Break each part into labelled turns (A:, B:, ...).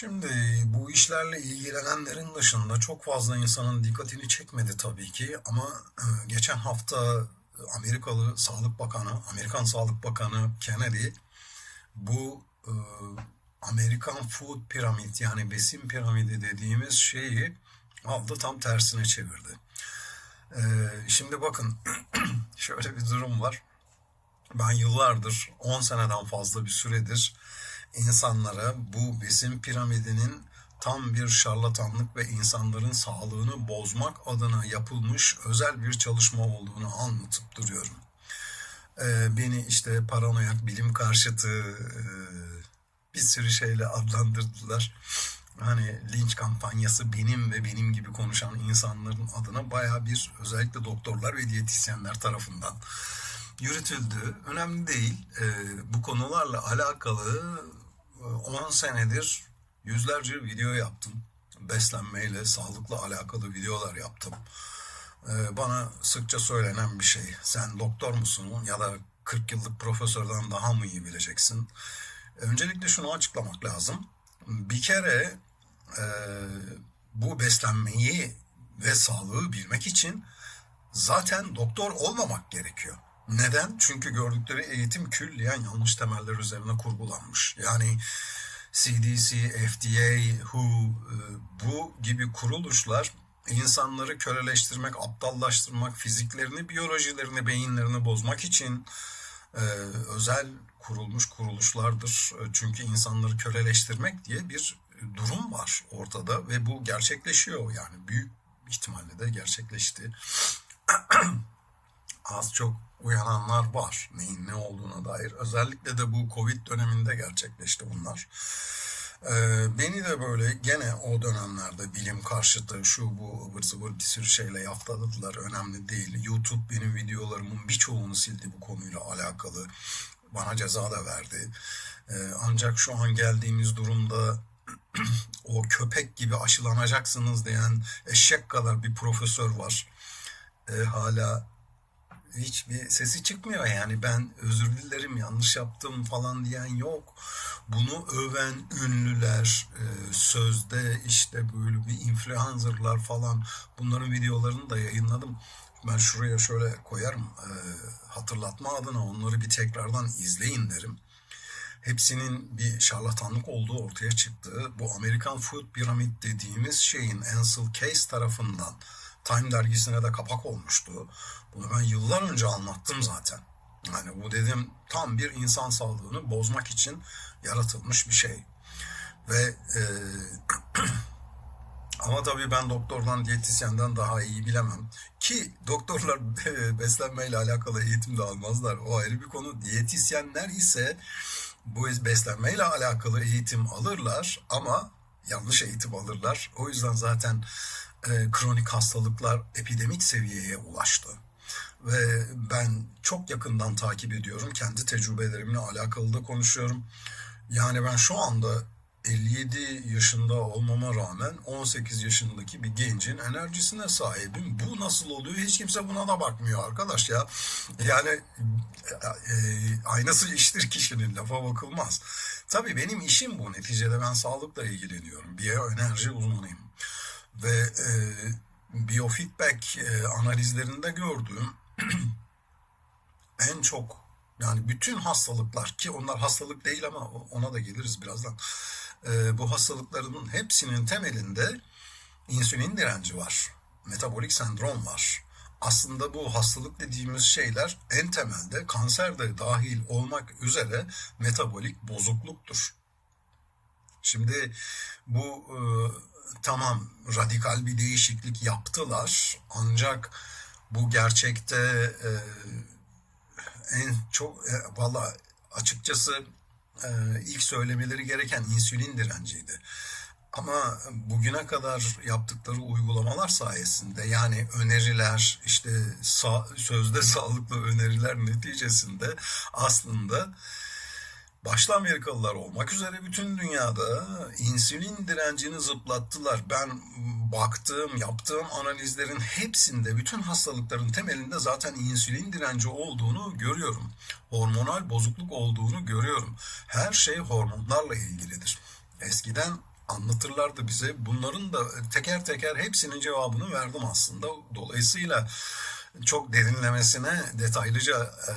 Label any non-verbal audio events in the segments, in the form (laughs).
A: Şimdi bu işlerle ilgilenenlerin dışında çok fazla insanın dikkatini çekmedi tabii ki ama e, geçen hafta Amerikalı Sağlık Bakanı, Amerikan Sağlık Bakanı Kennedy bu e, Amerikan Food Pyramid yani besin piramidi dediğimiz şeyi aldı tam tersine çevirdi. E, şimdi bakın (clears throat) şöyle bir durum var. Ben yıllardır 10 seneden fazla bir süredir insanlara bu besin piramidinin tam bir şarlatanlık ve insanların sağlığını bozmak adına yapılmış özel bir çalışma olduğunu anlatıp duruyorum. Ee, beni işte paranoyak bilim karşıtı e, bir sürü şeyle adlandırdılar. Hani linç kampanyası benim ve benim gibi konuşan insanların adına baya bir özellikle doktorlar ve diyetisyenler tarafından yürütüldü. Önemli değil. Ee, bu konularla alakalı e, 10 senedir yüzlerce video yaptım. Beslenmeyle, sağlıkla alakalı videolar yaptım. Ee, bana sıkça söylenen bir şey. Sen doktor musun ya da 40 yıllık profesörden daha mı iyi bileceksin? Öncelikle şunu açıklamak lazım. Bir kere e, bu beslenmeyi ve sağlığı bilmek için zaten doktor olmamak gerekiyor. Neden? Çünkü gördükleri eğitim külliyen yanlış temeller üzerine kurgulanmış. Yani CDC, FDA, WHO e, bu gibi kuruluşlar insanları köleleştirmek, aptallaştırmak, fiziklerini, biyolojilerini, beyinlerini bozmak için e, özel kurulmuş kuruluşlardır. E, Çünkü insanları köleleştirmek diye bir durum var ortada ve bu gerçekleşiyor. Yani büyük ihtimalle de gerçekleşti. (clears throat) Az çok uyananlar var neyin ne olduğuna dair. Özellikle de bu Covid döneminde gerçekleşti bunlar. Ee, beni de böyle gene o dönemlerde bilim karşıtı şu bu ıvır zıvır bir sürü şeyle yaftaladılar. Önemli değil. YouTube benim videolarımın birçoğunu sildi bu konuyla alakalı. Bana ceza da verdi. Ee, ancak şu an geldiğimiz durumda (clears throat) o köpek gibi aşılanacaksınız diyen eşek kadar bir profesör var. Ee, hala hiçbir sesi çıkmıyor yani ben özür dilerim yanlış yaptım falan diyen yok. Bunu öven ünlüler e, sözde işte böyle bir influencerlar falan bunların videolarını da yayınladım. Ben şuraya şöyle koyarım e, hatırlatma adına onları bir tekrardan izleyin derim. Hepsinin bir şarlatanlık olduğu ortaya çıktı. Bu Amerikan Food Pyramid dediğimiz şeyin Ansel Case tarafından Time dergisine de kapak olmuştu. Bunu ben yıllar önce anlattım zaten. Yani bu dedim tam bir insan sağlığını bozmak için yaratılmış bir şey. Ve e, (clears throat) ama tabii ben doktordan, diyetisyenden daha iyi bilemem. Ki doktorlar beslenmeyle alakalı eğitim de almazlar. O ayrı bir konu. Diyetisyenler ise bu beslenmeyle alakalı eğitim alırlar ama yanlış eğitim alırlar. O yüzden zaten e, kronik hastalıklar epidemik seviyeye ulaştı. Ve ben çok yakından takip ediyorum. Kendi tecrübelerimle alakalı da konuşuyorum. Yani ben şu anda 57 yaşında olmama rağmen 18 yaşındaki bir gencin enerjisine sahibim. Bu nasıl oluyor? Hiç kimse buna da bakmıyor arkadaş ya. Yani e, aynası iştir kişinin lafa bakılmaz. Tabii benim işim bu. Neticede ben sağlıkla ilgileniyorum. Biyoenerji uzmanıyım. Ve e, biofeedback e, analizlerinde gördüğüm (clears throat) en çok yani bütün hastalıklar ki onlar hastalık değil ama ona da geliriz birazdan. Ee, bu hastalıkların hepsinin temelinde insülin direnci var. Metabolik sendrom var. Aslında bu hastalık dediğimiz şeyler en temelde kanser de dahil olmak üzere metabolik bozukluktur. Şimdi bu e, tamam radikal bir değişiklik yaptılar ancak bu gerçekte e, en çok e, valla açıkçası e, ilk söylemeleri gereken insülin direnciydi. Ama bugüne kadar yaptıkları uygulamalar sayesinde yani öneriler işte sa sözde (laughs) sağlıklı öneriler neticesinde aslında başta Amerikalılar olmak üzere bütün dünyada insülin direncini zıplattılar. Ben baktığım, yaptığım analizlerin hepsinde bütün hastalıkların temelinde zaten insülin direnci olduğunu görüyorum. Hormonal bozukluk olduğunu görüyorum. Her şey hormonlarla ilgilidir. Eskiden anlatırlardı bize. Bunların da teker teker hepsinin cevabını verdim aslında. Dolayısıyla çok derinlemesine detaylıca e,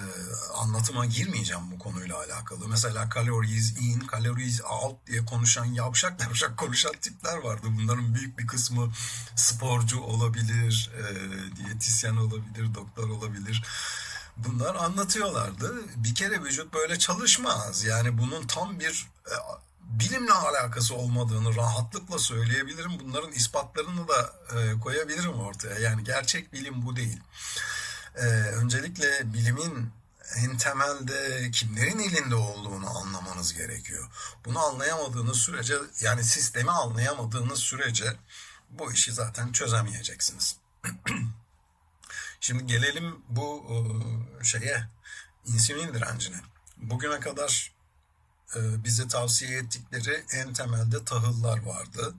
A: anlatıma girmeyeceğim bu konuyla alakalı. Mesela calories in, calories out diye konuşan yavşak yavşak konuşan tipler vardı. Bunların büyük bir kısmı sporcu olabilir, e, diyetisyen olabilir, doktor olabilir. Bunlar anlatıyorlardı. Bir kere vücut böyle çalışmaz. Yani bunun tam bir e, bilimle alakası olmadığını rahatlıkla söyleyebilirim. Bunların ispatlarını da e, koyabilirim ortaya. Yani gerçek bilim bu değil. E, öncelikle bilimin en temelde kimlerin elinde olduğunu anlamanız gerekiyor. Bunu anlayamadığınız sürece yani sistemi anlayamadığınız sürece bu işi zaten çözemeyeceksiniz. (clears throat) Şimdi gelelim bu e, şeye insülin direncine. Bugüne kadar bize tavsiye ettikleri en temelde tahıllar vardı.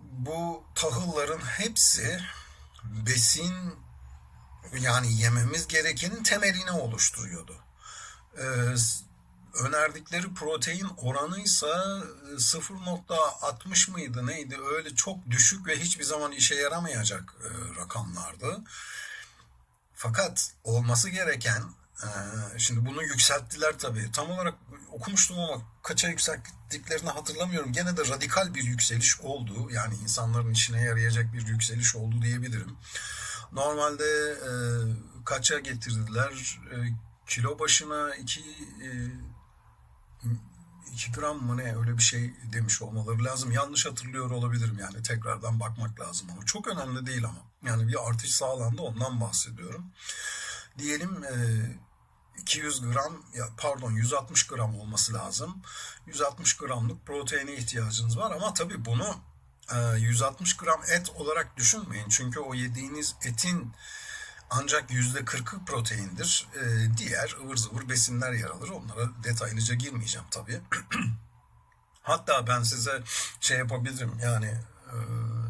A: Bu tahılların hepsi besin yani yememiz gerekenin temelini oluşturuyordu. E, önerdikleri protein oranıysa 0.60 mıydı neydi öyle çok düşük ve hiçbir zaman işe yaramayacak e, rakamlardı. Fakat olması gereken e, şimdi bunu yükselttiler tabii. Tam olarak okumuştum ama kaça yükselttiklerini hatırlamıyorum. Gene de radikal bir yükseliş oldu. Yani insanların işine yarayacak bir yükseliş oldu diyebilirim. Normalde e, kaça getirdiler? E, kilo başına 2 2 gram mı ne öyle bir şey demiş olmaları lazım. Yanlış hatırlıyor olabilirim yani tekrardan bakmak lazım ama çok önemli değil ama. Yani bir artış sağlandı ondan bahsediyorum. Diyelim 200 gram ya pardon 160 gram olması lazım. 160 gramlık proteine ihtiyacınız var ama tabii bunu 160 gram et olarak düşünmeyin. Çünkü o yediğiniz etin ancak yüzde kırkı proteindir. Ee, diğer ıvır zıvır besinler yer alır. Onlara detaylıca girmeyeceğim tabii. (clears throat) Hatta ben size şey yapabilirim yani e,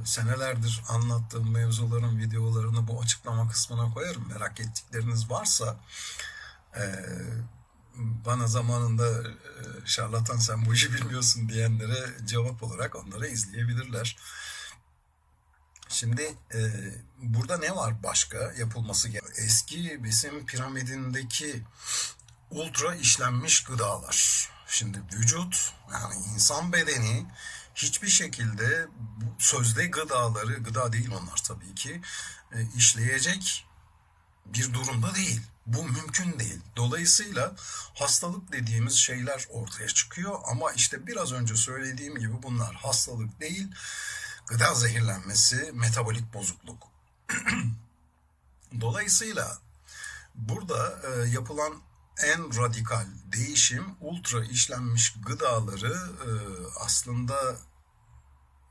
A: senelerdir anlattığım mevzuların videolarını bu açıklama kısmına koyarım. Merak ettikleriniz varsa e, bana zamanında e, şarlatan sen bu işi bilmiyorsun diyenlere cevap olarak onları izleyebilirler. Şimdi e, burada ne var başka yapılması gereken? Eski besin piramidindeki ultra işlenmiş gıdalar. Şimdi vücut yani insan bedeni hiçbir şekilde bu sözde gıdaları, gıda değil onlar tabii ki, e, işleyecek bir durumda değil. Bu mümkün değil. Dolayısıyla hastalık dediğimiz şeyler ortaya çıkıyor ama işte biraz önce söylediğim gibi bunlar hastalık değil gıda zehirlenmesi, metabolik bozukluk. (clears throat) Dolayısıyla burada e, yapılan en radikal değişim ultra işlenmiş gıdaları e, aslında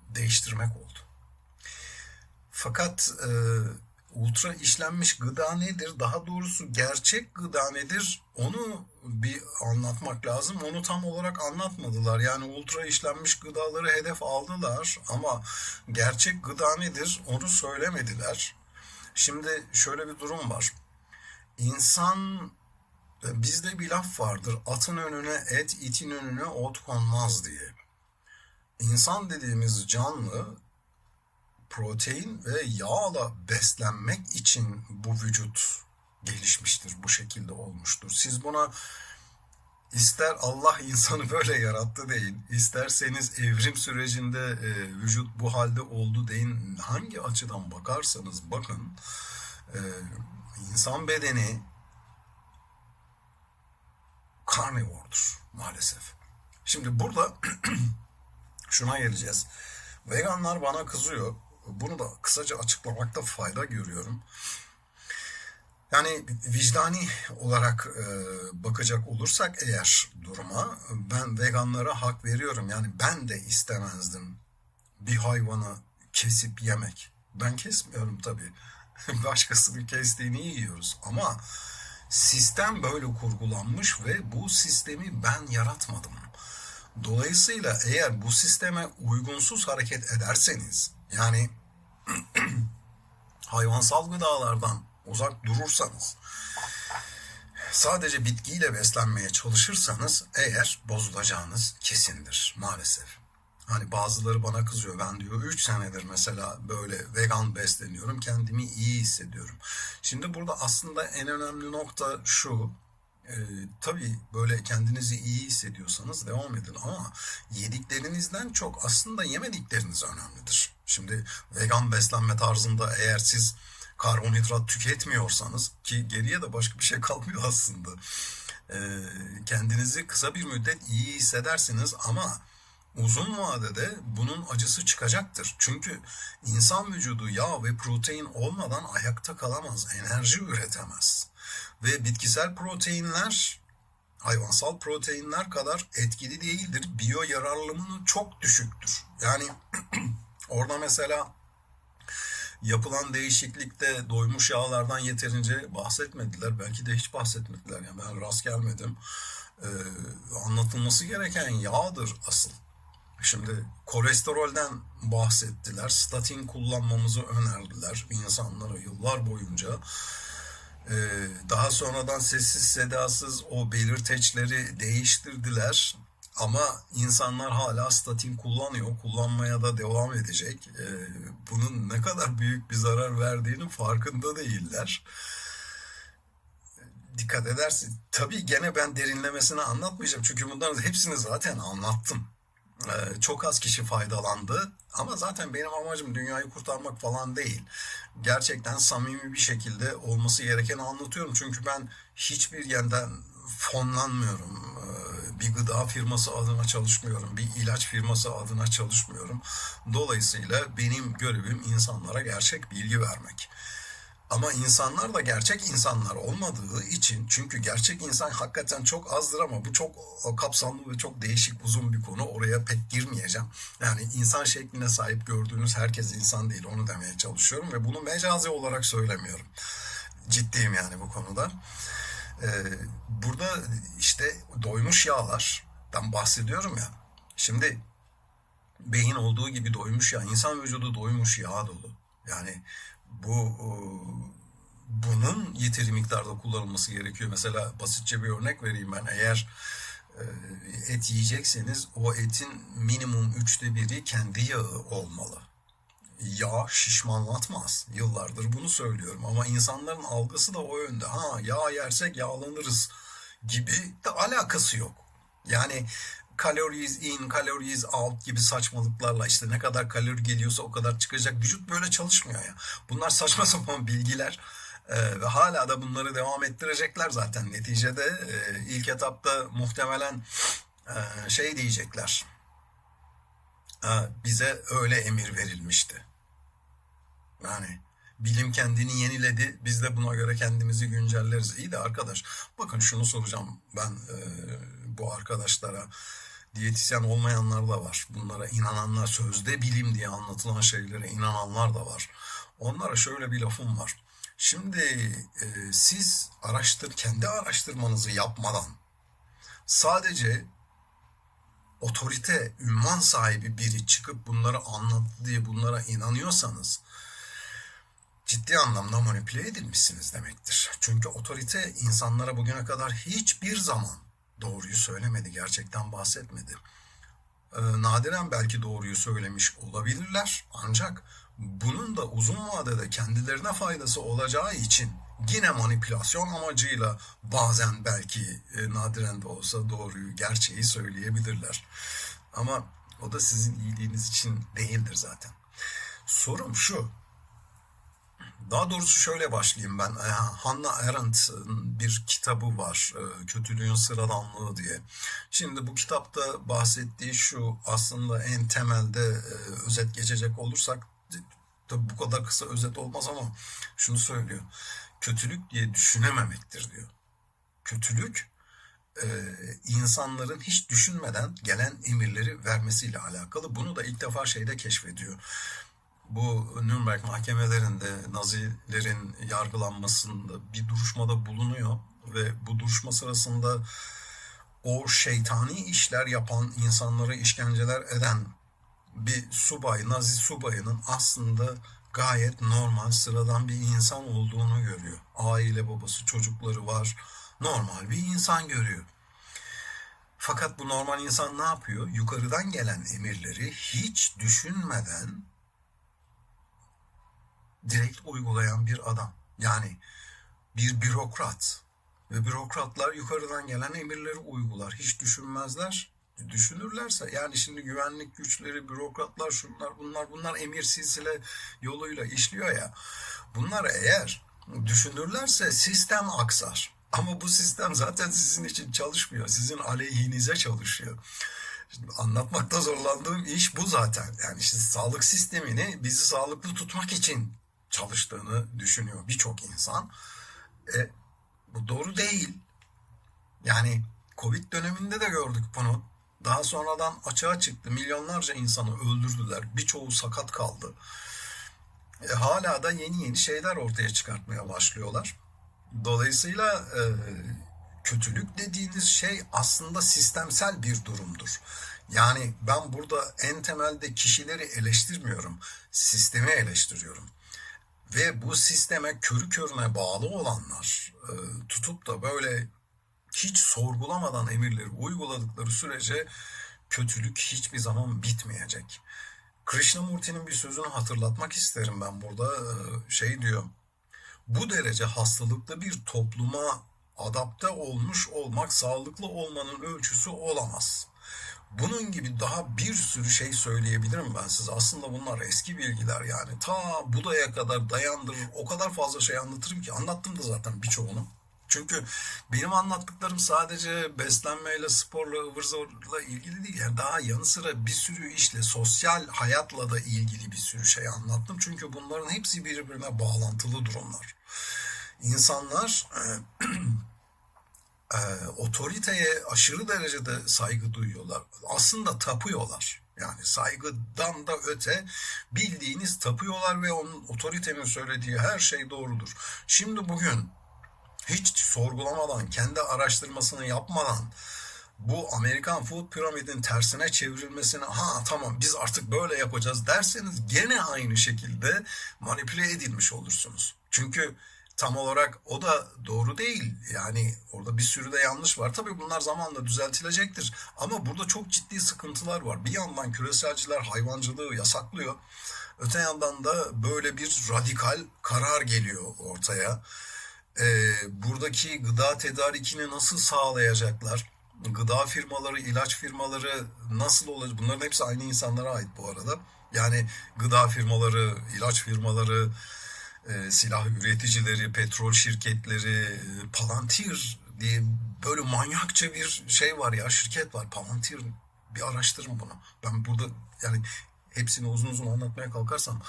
A: değiştirmek oldu. Fakat e, ultra işlenmiş gıda nedir? Daha doğrusu gerçek gıda nedir? Onu bir anlatmak lazım. Onu tam olarak anlatmadılar. Yani ultra işlenmiş gıdaları hedef aldılar ama gerçek gıda nedir? Onu söylemediler. Şimdi şöyle bir durum var. İnsan bizde bir laf vardır. Atın önüne et, itin önüne ot konmaz diye. İnsan dediğimiz canlı protein ve yağla beslenmek için bu vücut gelişmiştir, bu şekilde olmuştur. Siz buna ister Allah insanı böyle yarattı deyin, isterseniz evrim sürecinde e, vücut bu halde oldu deyin. Hangi açıdan bakarsanız bakın, e, insan bedeni karnivordur maalesef. Şimdi burada (clears throat) şuna geleceğiz. Veganlar bana kızıyor. Bunu da kısaca açıklamakta fayda görüyorum. Yani vicdani olarak e, bakacak olursak eğer duruma ben veganlara hak veriyorum. Yani ben de istemezdim bir hayvanı kesip yemek. Ben kesmiyorum tabii. (laughs) Başkasının kestiğini yiyoruz ama sistem böyle kurgulanmış ve bu sistemi ben yaratmadım. Dolayısıyla eğer bu sisteme uygunsuz hareket ederseniz yani (clears throat) hayvansal gıdalardan uzak durursanız sadece bitkiyle beslenmeye çalışırsanız eğer bozulacağınız kesindir maalesef. Hani bazıları bana kızıyor. Ben diyor 3 senedir mesela böyle vegan besleniyorum. Kendimi iyi hissediyorum. Şimdi burada aslında en önemli nokta şu. Ee, tabii böyle kendinizi iyi hissediyorsanız devam edin ama yediklerinizden çok aslında yemedikleriniz önemlidir. Şimdi vegan beslenme tarzında eğer siz karbonhidrat tüketmiyorsanız ki geriye de başka bir şey (laughs) kalmıyor aslında. Ee, kendinizi kısa bir müddet iyi hissedersiniz ama uzun vadede bunun acısı çıkacaktır. Çünkü insan vücudu yağ ve protein olmadan ayakta kalamaz, enerji üretemez. Ve bitkisel proteinler hayvansal proteinler kadar etkili değildir. Biyo yararlılığını çok düşüktür. Yani (clears throat) orada mesela yapılan değişiklikte doymuş yağlardan yeterince bahsetmediler. Belki de hiç bahsetmediler. Yani ben rast gelmedim. Ee, anlatılması gereken yağdır asıl. Şimdi kolesterolden bahsettiler. Statin kullanmamızı önerdiler insanlara yıllar boyunca. Ee, daha sonradan sessiz sedasız o belirteçleri değiştirdiler. Ama insanlar hala statin kullanıyor, kullanmaya da devam edecek. Ee, bunun ne kadar büyük bir zarar verdiğinin farkında değiller. Dikkat edersin. Tabii gene ben derinlemesine anlatmayacağım. Çünkü bunların hepsini zaten anlattım. Ee, çok az kişi faydalandı ama zaten benim amacım dünyayı kurtarmak falan değil. Gerçekten samimi bir şekilde olması gerekeni anlatıyorum. Çünkü ben hiçbir yerden fonlanmıyorum. Ee, Bir gıda firması adına çalışmıyorum. Bir ilaç firması adına çalışmıyorum. Dolayısıyla benim görevim insanlara gerçek bilgi vermek. Ama insanlar da gerçek insanlar olmadığı için çünkü gerçek insan hakikaten çok azdır ama bu çok kapsamlı ve çok değişik uzun bir konu. Oraya pek girmeyeceğim. Yani insan şekline sahip gördüğünüz herkes insan değil onu demeye çalışıyorum ve bunu mecazi olarak söylemiyorum. Ciddiyim yani bu konuda. Ee, burada işte doymuş yağlardan bahsediyorum ya. Şimdi beyin olduğu gibi doymuş yağ, insan vücudu doymuş yağ dolu. Yani bu e, bunun yeteri miktarda kullanılması gerekiyor. Mesela basitçe bir örnek vereyim ben. Eğer e, et yiyecekseniz o etin minimum üçte biri kendi yağı olmalı. Yağ şişmanlatmaz. Yıllardır bunu söylüyorum ama insanların algısı da o yönde. Ha yağ yersek yağlanırız gibi de alakası yok. Yani calories in, calories out gibi saçmalıklarla işte ne kadar kalori geliyorsa o kadar çıkacak. Vücut böyle çalışmıyor ya. Bunlar saçma (laughs) sapan bilgiler. Ee, ve hala da bunları devam ettirecekler zaten. Neticede e, ilk etapta muhtemelen e, şey diyecekler. E, bize öyle emir verilmişti. Yani bilim kendini yeniledi. Biz de buna göre kendimizi güncelleriz. İyi de arkadaş bakın şunu soracağım ben e, bu arkadaşlara. Diyetisyen olmayanlar da var. Bunlara inananlar sözde bilim diye anlatılan şeylere inananlar da var. Onlara şöyle bir lafım var. Şimdi e, siz araştır kendi araştırmanızı yapmadan sadece otorite, ünvan sahibi biri çıkıp bunları anlattı diye bunlara inanıyorsanız ciddi anlamda manipüle edilmişsiniz demektir. Çünkü otorite insanlara bugüne kadar hiçbir zaman doğruyu söylemedi, gerçekten bahsetmedi. Ee, nadiren belki doğruyu söylemiş olabilirler ancak bunun da uzun vadede kendilerine faydası olacağı için yine manipülasyon amacıyla bazen belki e, nadiren de olsa doğruyu, gerçeği söyleyebilirler. Ama o da sizin iyiliğiniz için değildir zaten. Sorum şu, daha doğrusu şöyle başlayayım ben. E, Hannah Arendt'ın bir kitabı var. e, Kötülüğün Sıradanlığı diye. Şimdi bu kitapta bahsettiği şu aslında en temelde e, özet geçecek olursak tabi bu kadar kısa özet olmaz ama şunu söylüyor. Kötülük diye düşünememektir diyor. Kötülük e, insanların hiç düşünmeden gelen emirleri vermesiyle alakalı. Bunu da ilk defa şeyde keşfediyor bu Nürnberg mahkemelerinde Nazilerin yargılanmasında bir duruşmada bulunuyor ve bu duruşma sırasında o şeytani işler yapan insanlara işkenceler eden bir subay, Nazi subayının aslında gayet normal, sıradan bir insan olduğunu görüyor. Aile babası, çocukları var. Normal bir insan görüyor. Fakat bu normal insan ne yapıyor? Yukarıdan gelen emirleri hiç düşünmeden direkt uygulayan bir adam. Yani bir bürokrat. Ve bürokratlar yukarıdan gelen emirleri uygular. Hiç düşünmezler. Düşünürlerse yani şimdi güvenlik güçleri, bürokratlar, şunlar bunlar bunlar emir silsile yoluyla işliyor ya. Bunlar eğer düşünürlerse sistem aksar. Ama bu sistem zaten sizin için çalışmıyor. Sizin aleyhinize çalışıyor. Şimdi anlatmakta zorlandığım iş bu zaten. Yani işte sağlık sistemini bizi sağlıklı tutmak için çalıştığını düşünüyor birçok insan. E, bu doğru değil. Yani Covid döneminde de gördük bunu. Daha sonradan açığa çıktı. Milyonlarca insanı öldürdüler. Birçoğu sakat kaldı. E, hala da yeni yeni şeyler ortaya çıkartmaya başlıyorlar. Dolayısıyla e, kötülük dediğiniz şey aslında sistemsel bir durumdur. Yani ben burada en temelde kişileri eleştirmiyorum, sistemi eleştiriyorum. Ve bu sisteme körü körüne bağlı olanlar e, tutup da böyle hiç sorgulamadan emirleri uyguladıkları sürece kötülük hiçbir zaman bitmeyecek. Krishnamurti'nin bir sözünü hatırlatmak isterim ben burada. E, Şey diyor, bu derece hastalıklı bir topluma adapte olmuş olmak sağlıklı olmanın ölçüsü olamaz. Bunun gibi daha bir sürü şey söyleyebilirim ben size. Aslında bunlar eski bilgiler yani. Ta Buda'ya kadar dayandırır. O kadar fazla şey anlatırım ki. Anlattım da zaten birçoğunu. Çünkü benim anlattıklarım sadece beslenmeyle, sporla, ıvır zıvırla ilgili değil. Yani daha yanı sıra bir sürü işle, sosyal hayatla da ilgili bir sürü şey anlattım. Çünkü bunların hepsi birbirine bağlantılı durumlar. İnsanlar (clears throat) e, otoriteye aşırı derecede saygı duyuyorlar. Aslında tapıyorlar. Yani saygıdan da öte bildiğiniz tapıyorlar ve onun otoritenin söylediği her şey doğrudur. Şimdi bugün hiç sorgulamadan, kendi araştırmasını yapmadan bu Amerikan Food Pyramid'in tersine çevrilmesine ha tamam biz artık böyle yapacağız derseniz gene aynı şekilde manipüle edilmiş olursunuz. Çünkü tam olarak o da doğru değil. Yani orada bir sürü de yanlış var. Tabii bunlar zamanla düzeltilecektir. Ama burada çok ciddi sıkıntılar var. Bir yandan küreselciler hayvancılığı yasaklıyor. Öte yandan da böyle bir radikal karar geliyor ortaya. Ee, buradaki gıda tedarikini nasıl sağlayacaklar? Gıda firmaları, ilaç firmaları nasıl olacak? Bunların hepsi aynı insanlara ait bu arada. Yani gıda firmaları, ilaç firmaları, e, silah üreticileri, petrol şirketleri, e, Palantir diye böyle manyakça bir şey var ya şirket var. Palantir bir araştırın bunu. Ben burada yani hepsini uzun uzun anlatmaya kalkarsam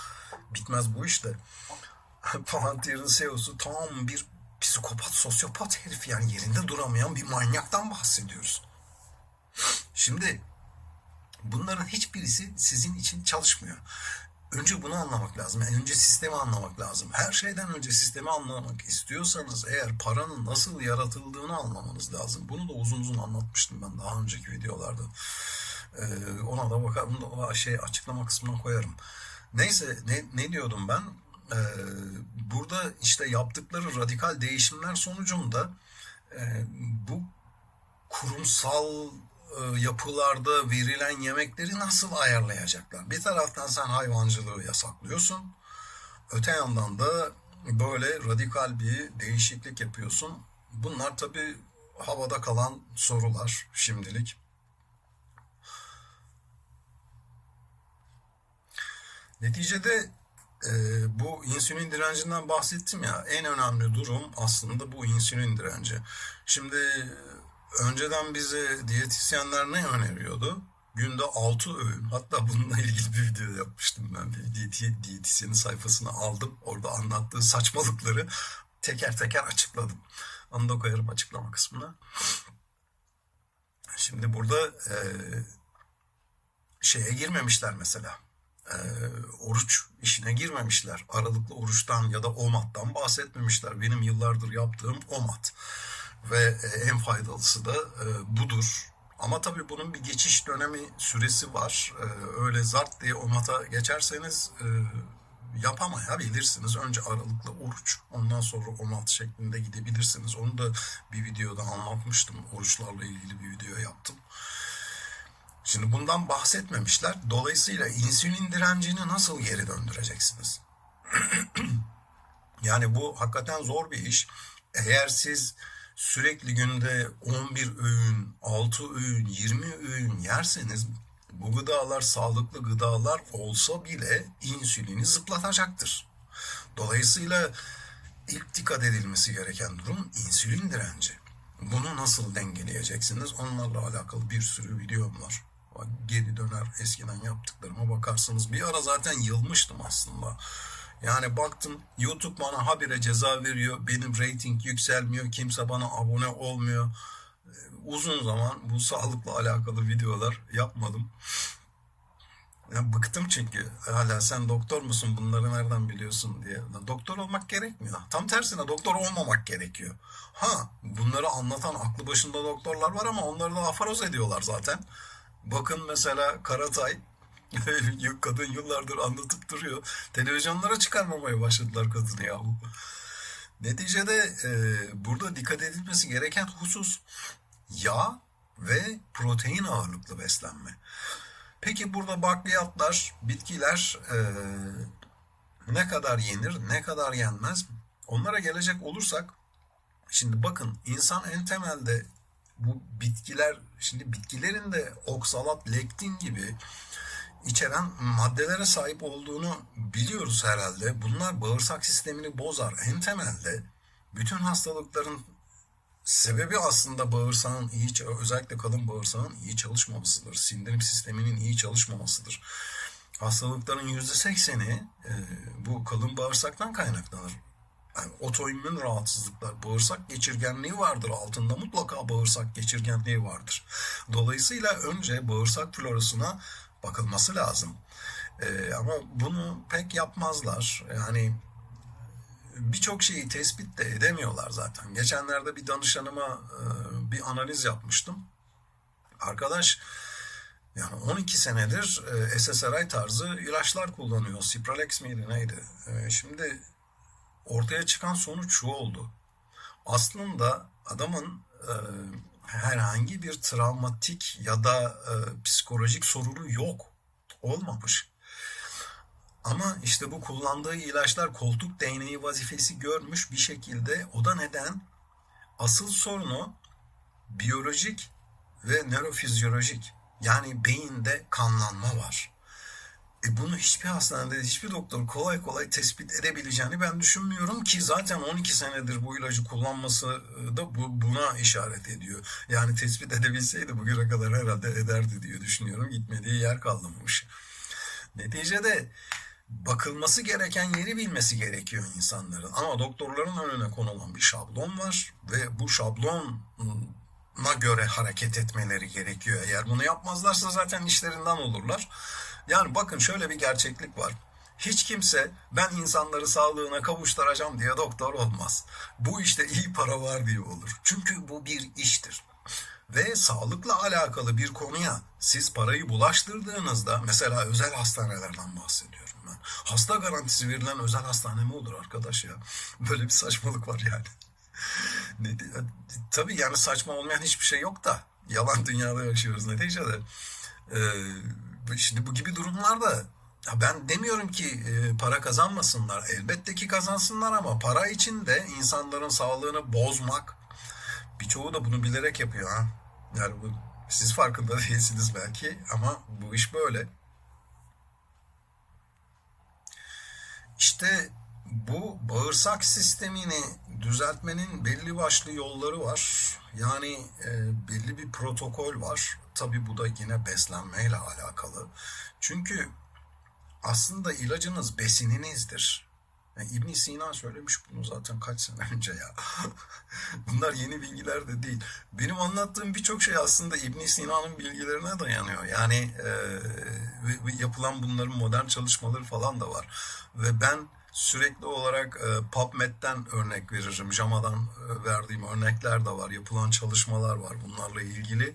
A: bitmez bu işte. (laughs) Palantir'in CEO'su tam bir psikopat, sosyopat herif yani yerinde duramayan bir manyaktan bahsediyoruz. Şimdi bunların hiçbirisi sizin için çalışmıyor. Önce bunu anlamak lazım. Yani önce sistemi anlamak lazım. Her şeyden önce sistemi anlamak istiyorsanız eğer paranın nasıl yaratıldığını anlamanız lazım. Bunu da uzun uzun anlatmıştım ben daha önceki videolarda. Ee, ona da bakar, bunu da şey açıklama kısmına koyarım. Neyse ne, ne diyordum ben? Ee, burada işte yaptıkları radikal değişimler sonucunda e, bu kurumsal yapılarda verilen yemekleri nasıl ayarlayacaklar? Bir taraftan sen hayvancılığı yasaklıyorsun. Öte yandan da böyle radikal bir değişiklik yapıyorsun. Bunlar tabii havada kalan sorular şimdilik. Neticede e, bu insülin direncinden bahsettim ya en önemli durum aslında bu insülin direnci. Şimdi önceden bize diyetisyenler ne öneriyordu? Günde 6 öğün. Hatta bununla ilgili bir video yapmıştım ben. Bir diyeti, diyetisyenin sayfasını aldım. Orada anlattığı saçmalıkları teker teker açıkladım. Onu da koyarım açıklama kısmına. Şimdi burada e, şeye girmemişler mesela. E, oruç işine girmemişler. Aralıklı oruçtan ya da OMAD'dan bahsetmemişler. Benim yıllardır yaptığım OMAD ve e, en faydalısı da e, budur. Ama tabii bunun bir geçiş dönemi süresi var. E, öyle zart diye OMAD'a geçerseniz yapamayabilirsiniz. Önce aralıklı oruç, ondan sonra 16 şeklinde gidebilirsiniz. Onu da bir videoda anlatmıştım. Oruçlarla ilgili bir video yaptım. Şimdi bundan bahsetmemişler. Dolayısıyla insülin direncini nasıl geri döndüreceksiniz? (clears throat) yani bu hakikaten zor bir iş. Eğer siz sürekli günde 11 öğün, 6 öğün, 20 öğün yerseniz bu gıdalar sağlıklı gıdalar olsa bile insülini zıplatacaktır. Dolayısıyla ilk dikkat edilmesi gereken durum insülin direnci. Bunu nasıl dengeleyeceksiniz? Onlarla alakalı bir sürü videom var. Geri döner eskiden yaptıklarıma bakarsınız. Bir ara zaten yılmıştım aslında. Yani baktım YouTube bana habire ceza veriyor. Benim reyting yükselmiyor. Kimse bana abone olmuyor. Ee, Uzun zaman bu sağlıkla alakalı videolar yapmadım. Ya bıktım çünkü hala sen doktor musun bunları nereden biliyorsun diye. Doktor olmak gerekmiyor. Tam tersine doktor olmamak gerekiyor. Ha bunları anlatan aklı başında doktorlar var ama onları da afaroz ediyorlar zaten. Bakın mesela Karatay (laughs) kadın yıllardır anlatıp duruyor. Televizyonlara çıkarmamaya başladılar kadını yahu. Neticede e, burada dikkat edilmesi gereken husus yağ ve protein ağırlıklı beslenme. Peki burada bakliyatlar, bitkiler e, ne kadar yenir, ne kadar yenmez? Onlara gelecek olursak, şimdi bakın insan en temelde bu bitkiler, şimdi bitkilerin de oksalat, lektin gibi içeren maddelere sahip olduğunu biliyoruz herhalde. Bunlar bağırsak sistemini bozar. En temelde bütün hastalıkların sebebi aslında bağırsağın iyi, özellikle kadın bağırsağın iyi çalışmamasıdır. Sindirim sisteminin iyi çalışmamasıdır. Hastalıkların yüzde sekseni e, bu kalın bağırsaktan kaynaklanır. Yani otoimmün rahatsızlıklar, bağırsak geçirgenliği vardır. Altında mutlaka bağırsak geçirgenliği vardır. Dolayısıyla önce bağırsak florasına bakılması lazım. Ee, ama bunu pek yapmazlar. Yani birçok şeyi tespit de edemiyorlar zaten. Geçenlerde bir danışanıma e, bir analiz yapmıştım. Arkadaş yani 12 senedir e, SSRI tarzı ilaçlar kullanıyor. Cipralex miydi neydi? E, şimdi ortaya çıkan sonuç şu oldu. Aslında adamın e, herhangi bir travmatik ya da e, psikolojik sorunu yok. Olmamış. Ama işte bu kullandığı ilaçlar koltuk değneği vazifesi görmüş bir şekilde. O da neden? Asıl sorunu biyolojik ve nörofizyolojik. Yani beyinde kanlanma var. E bunu hiçbir hastanede, hiçbir doktor kolay kolay tespit edebileceğini ben düşünmüyorum ki zaten 12 senedir bu ilacı kullanması da bu, buna işaret ediyor. Yani tespit edebilseydi bugüne kadar herhalde ederdi diye düşünüyorum. Gitmediği yer kalmamış. Neticede bakılması gereken yeri bilmesi gerekiyor insanların. Ama doktorların önüne konulan bir şablon var ve bu şablona göre hareket etmeleri gerekiyor. Eğer bunu yapmazlarsa zaten işlerinden olurlar. Yani bakın şöyle bir gerçeklik var. Hiç kimse ben insanları sağlığına kavuşturacağım diye doktor olmaz. Bu işte iyi para var diye olur. Çünkü bu bir iştir. Ve sağlıkla alakalı bir konuya siz parayı bulaştırdığınızda mesela özel hastanelerden bahsediyorum ben. Hasta garantisi verilen özel hastane mi olur arkadaş ya? Böyle bir saçmalık var yani. (laughs) tabii yani saçma olmayan hiçbir şey yok da yalan dünyada yaşıyoruz neticede. Ee, şimdi bu gibi durumlarda ya ben demiyorum ki e, para kazanmasınlar. Elbette ki kazansınlar ama para için de insanların sağlığını bozmak birçoğu da bunu bilerek yapıyor ha. Yani bu siz farkında (laughs) değilsiniz belki ama bu iş böyle. İşte bu bağırsak sistemini düzeltmenin belli başlı yolları var. Yani e, belli bir protokol var. Tabi bu da yine beslenmeyle alakalı. Çünkü aslında ilacınız besininizdir. Yani ibn Sina söylemiş bunu zaten kaç sene (laughs) önce ya. (laughs) Bunlar yeni bilgiler de değil. Benim anlattığım birçok şey aslında ibn Sina'nın bilgilerine dayanıyor. Yani e, yapılan bunların modern çalışmaları falan da var. Ve ben sürekli olarak e, PubMed'den örnek veririm. JAMA'dan e, verdiğim örnekler de var. Yapılan çalışmalar var bunlarla ilgili.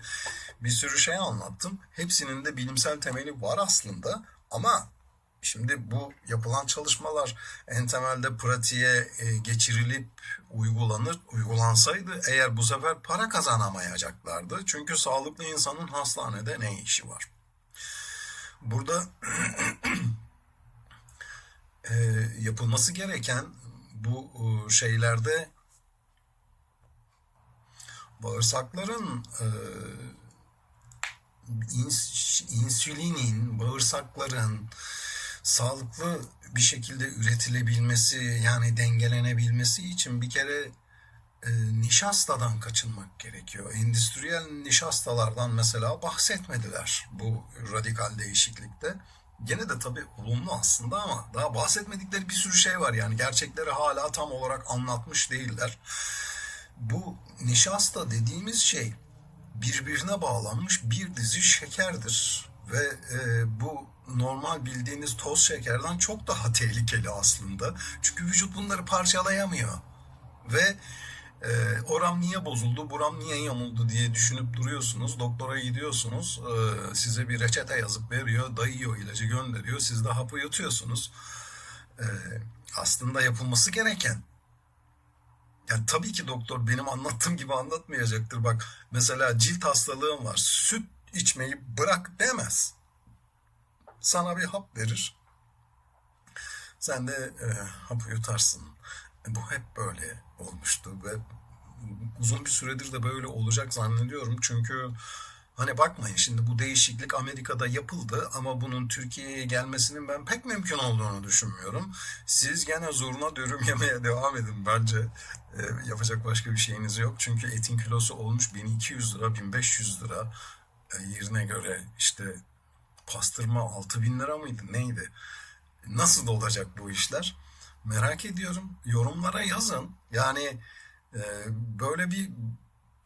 A: Bir sürü şey anlattım. Hepsinin de bilimsel temeli var aslında. Ama Şimdi bu yapılan çalışmalar en temelde pratiğe e, geçirilip uygulanır, uygulansaydı eğer bu sefer para kazanamayacaklardı. Çünkü sağlıklı insanın hastanede ne işi var? Burada (clears throat) e, yapılması gereken bu e, şeylerde bağırsakların e, ins- insülinin, bağırsakların sağlıklı bir şekilde üretilebilmesi yani dengelenebilmesi için bir kere e, nişastadan kaçınmak gerekiyor. Endüstriyel nişastalardan mesela bahsetmediler bu radikal değişiklikte. Gene de tabii olumlu aslında ama daha bahsetmedikleri bir sürü şey var. Yani gerçekleri hala tam olarak anlatmış değiller. Bu nişasta dediğimiz şey birbirine bağlanmış bir dizi şekerdir ve e, bu normal bildiğiniz toz şekerden çok daha tehlikeli aslında. Çünkü vücut bunları parçalayamıyor ve e, oram niye bozuldu, buram niye yamuldu diye düşünüp duruyorsunuz. Doktora gidiyorsunuz, e, size bir reçete yazıp veriyor, dayıyor ilacı gönderiyor, siz de hapı yutuyorsunuz. E, aslında yapılması gereken yani tabii ki doktor benim anlattığım gibi anlatmayacaktır. Bak mesela cilt hastalığın var. Süt içmeyi bırak demez. Sana bir hap verir. Sen de e, hapı yutarsın. E, bu hep böyle olmuştu ve uzun bir süredir de böyle olacak zannediyorum. Çünkü hani bakmayın şimdi bu değişiklik Amerika'da yapıldı ama bunun Türkiye'ye gelmesinin ben pek mümkün olduğunu düşünmüyorum. Siz gene zurna dürüm (laughs) yemeye devam edin bence. E, yapacak başka bir şeyiniz yok. Çünkü etin kilosu olmuş 1200 lira, 1500 lira. E, yerine göre işte pastırma 6000 lira mıydı neydi? Nasıl olacak bu işler? Merak ediyorum. Yorumlara yazın. Yani e, böyle bir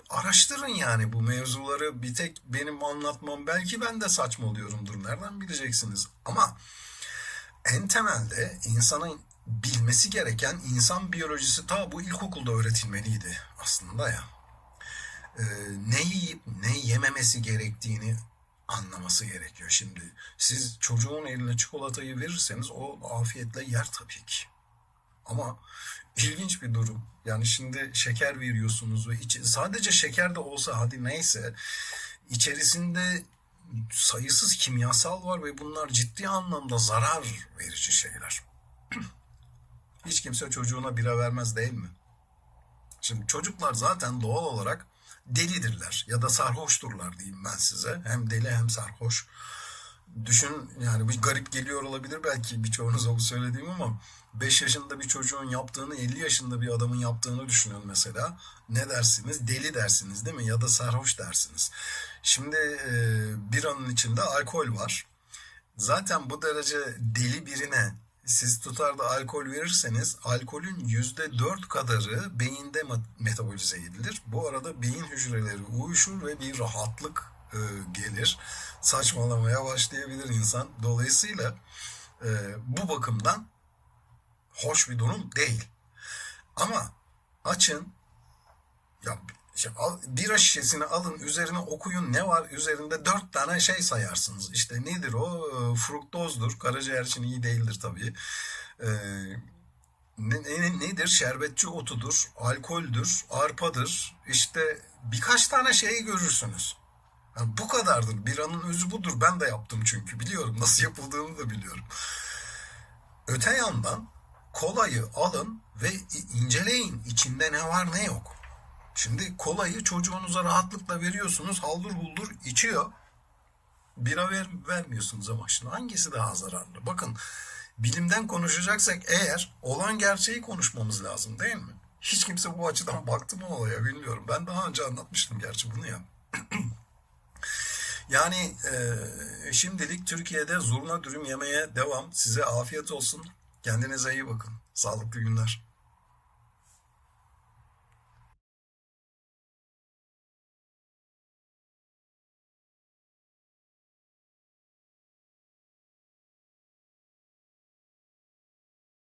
A: araştırın yani bu mevzuları bir tek benim anlatmam belki ben de saçmalıyorumdur. Nereden bileceksiniz? Ama en temelde insanın bilmesi gereken insan biyolojisi ta bu ilkokulda öğretilmeliydi aslında ya. E, ne yiyip ne yememesi gerektiğini anlaması gerekiyor şimdi. Siz çocuğun eline çikolatayı verirseniz o afiyetle yer tabii ki. Ama ilginç bir durum. Yani şimdi şeker veriyorsunuz ve içi, sadece şeker de olsa hadi neyse içerisinde sayısız kimyasal var ve bunlar ciddi anlamda zarar verici şeyler. (clears throat) Hiç kimse çocuğuna bira vermez değil mi? Şimdi çocuklar zaten doğal olarak delidirler ya da sarhoşturlar diyeyim ben size. Hem deli hem sarhoş. Düşün yani bir garip geliyor olabilir belki birçoğunuza bu söylediğim ama 5 yaşında bir çocuğun yaptığını 50 yaşında bir adamın yaptığını düşünün mesela. Ne dersiniz? Deli dersiniz değil mi? Ya da sarhoş dersiniz. Şimdi e, biranın içinde alkol var. Zaten bu derece deli birine siz tutar da alkol verirseniz alkolün yüzde dört kadarı beyinde metabolize edilir. Bu arada beyin hücreleri uyuşur ve bir rahatlık e, gelir. Saçmalamaya başlayabilir insan. Dolayısıyla e, bu bakımdan hoş bir durum değil. Ama açın ya işte al, bira şişesini alın üzerine okuyun ne var üzerinde dört tane şey sayarsınız. İşte nedir o? E, fruktozdur. Karaciğer için iyi değildir tabii. E, ne, ne, nedir? Şerbetçi otudur, alkoldür, arpadır. İşte birkaç tane şeyi görürsünüz. Yani bu kadardır. Biranın özü budur. Ben de yaptım çünkü. Biliyorum. Nasıl yapıldığını da biliyorum. Öte yandan kolayı alın ve inceleyin. İçinde ne var ne yok. Şimdi kolayı çocuğunuza rahatlıkla veriyorsunuz. Haldır huldur içiyor. Bira ver, vermiyorsunuz ama şimdi hangisi daha zararlı? Bakın bilimden konuşacaksak eğer olan gerçeği konuşmamız lazım değil mi? Hiç kimse bu açıdan baktı mı olaya bilmiyorum. Ben daha önce anlatmıştım gerçi bunu ya. (clears throat) yani e, şimdilik Türkiye'de zurna dürüm yemeye devam. Size afiyet olsun. Kendinize iyi bakın. Sağlıklı günler.